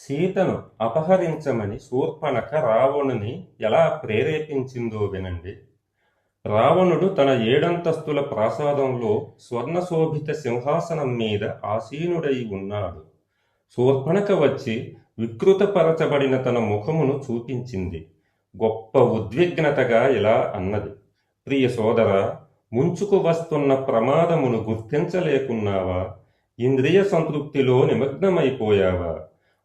సీతను అపహరించమని శూర్పణఖ రావణుని ఎలా ప్రేరేపించిందో వినండి. రావణుడు తన ఏడంతస్తుల ప్రాసాదంలో స్వర్ణశోభిత సింహాసనం మీద ఆసీనుడై ఉన్నాడు. శూర్పణఖ వచ్చి వికృతపరచబడిన తన ముఖమును చూపించింది. గొప్ప ఉద్విగ్నతగా ఇలా అన్నది. ప్రియ సోదర ముంచుకు వస్తున్న ప్రమాదమును గుర్తించలేకున్నావా? ఇంద్రియ సంతృప్తిలో నిమగ్నమైపోయావా?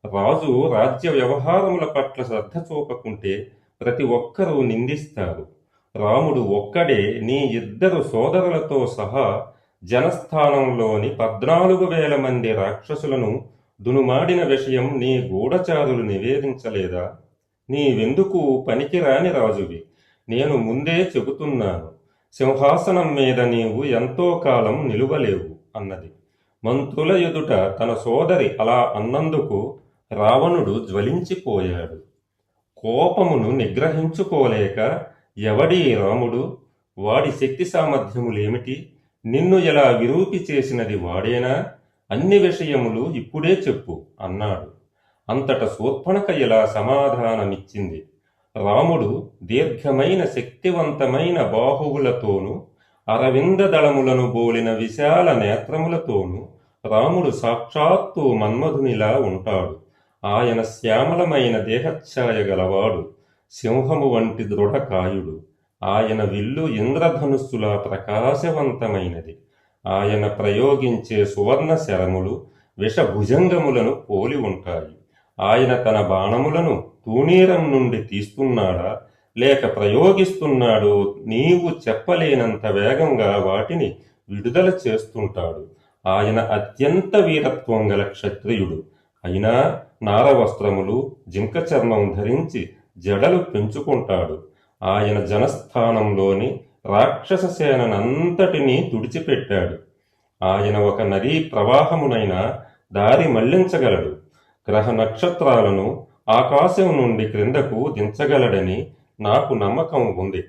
రాజు రాజ్య వ్యవహారముల పట్ల శ్రద్ధ చూపకుంటే ప్రతి ఒక్కరూ నిందిస్తారు. రాముడు ఒక్కడే నీ ఇద్దరు సోదరులతో సహా జనస్థానంలోని పద్నాలుగు వేల మంది రాక్షసులను దునుమాడిన విషయం నీ గూఢచారులు నివేదించలేదా? నీవెందుకు పనికిరాని రాజువి? నేను ముందే చెబుతున్నాను సింహాసనం మీద నీవు ఎంతో కాలం నిలువలేవు అన్నది. మంత్రుల ఎదుట తన సోదరి అలా అన్నందుకు రావణుడు జ్వలించిపోయాడు. కోపమును నిగ్రహించుకోలేక ఎవడి రాముడు? వాడి శక్తి సామర్థ్యములేమిటి? నిన్ను ఎలా విరూపి చేసినది వాడేనా? అన్ని విషయములు ఇప్పుడే చెప్పు అన్నాడు. అంతట శూర్పణక ఇలా సమాధానమిచ్చింది. రాముడు దీర్ఘమైన శక్తివంతమైన బాహువులతోనూ అరవింద దళములను బోలిన విశాల నేత్రములతోనూ రాముడు సాక్షాత్తు మన్మధునిలా ఉంటాడు. ఆయన శ్యామలమైన దేహఛాయ గలవాడు సింహము వంటి దృఢకాయుడు. ఆయన విల్లు ఇంద్రధనుస్సులా ప్రకాశవంతమైనది. ఆయన ప్రయోగించే సువర్ణ శరములు విషభుజంగములను పోలి ఉంటాయి. ఆయన తన బాణములను తూణీరం నుండి తీస్తున్నాడా? లేక ప్రయోగిస్తున్నాడో నీవు చెప్పలేనంత వేగంగా వాటిని విడుదల చేస్తుంటాడు. ఆయన అత్యంత వీరత్వం గల క్షత్రియుడు. అయినా నార వస్త్రములు జింక చర్మం ధరించి జడలు పెంచుకుంటాడు. ఆయన జనస్థానంలోని రాక్షస సేననంతటినీ తుడిచిపెట్టాడు. ఆయన ఒక నదీ ప్రవాహమునైన దారి మళ్ళించగలడు. గ్రహ నక్షత్రాలను ఆకాశం నుండి క్రిందకు దించగలడని నాకు నమ్మకం ఉంది.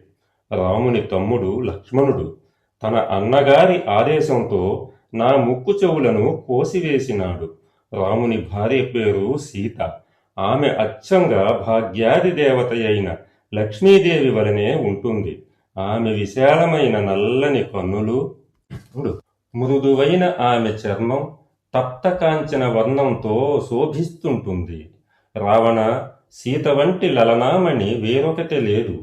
రాముని తమ్ముడు లక్ష్మణుడు తన అన్నగారి ఆదేశంతో నా ముక్కు చెవులను కోసివేసినాడు. రాముని భార్య పేరు సీత. ఆమె అచ్చంగా భాగ్యాది దేవత అయిన లక్ష్మీదేవి వలనే ఉంటుంది. ఆమె విశాలమైన నల్లని కన్నులు. మృదువైన ఆమె చర్మం తప్తకాంచన వర్ణంతో శోభిస్తుంటుంది. రావణ సీత వంటి లలనామణి వేరొకటి లేదు.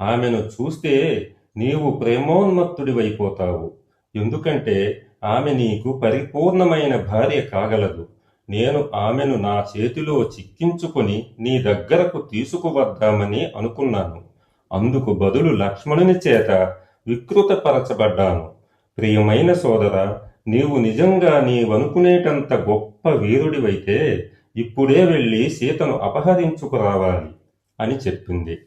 ఆమెను చూస్తే నీవు ప్రేమోన్మత్తుడివైపోతావు ఎందుకంటే ఆమె నీకు పరిపూర్ణమైన భార్య కాగలదు. నేను ఆమెను నా చేతిలో చిక్కించుకొని నీ దగ్గరకు తీసుకువద్దామని అనుకున్నాను. అందుకు బదులు లక్ష్మణుని చేత వికృతపరచబడ్డాను. ప్రియమైన సోదర నీవు నిజంగా నీవనుకునేటంత గొప్ప వీరుడివైతే ఇప్పుడే వెళ్ళి సీతను అపహరించుకురావాలి అని చెప్పింది.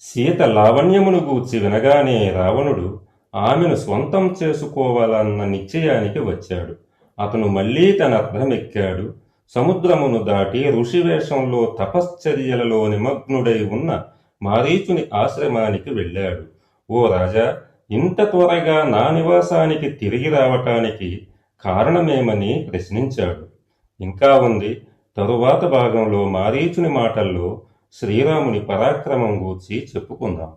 సీత లావణ్యమును గూర్చి వినగానే రావణుడు ఆమెను స్వంతం చేసుకోవాలన్న నిశ్చయానికి వచ్చాడు. అతను మళ్ళీ తన అర్థమెక్కాడు సముద్రమును దాటి ఋషివేషంలో తపశ్చర్యలలో నిమగ్నుడై ఉన్న మారీచుని ఆశ్రమానికి వెళ్ళాడు. ఓ రాజా ఇంత త్వరగా నా నివాసానికి తిరిగి రావటానికి కారణమేమని ప్రశ్నించాడు. ఇంకా ఉంది. తరువాత భాగంలో మారీచుని మాటల్లో శ్రీరాముని పరాక్రమం గూర్చి చెప్పుకుందాం.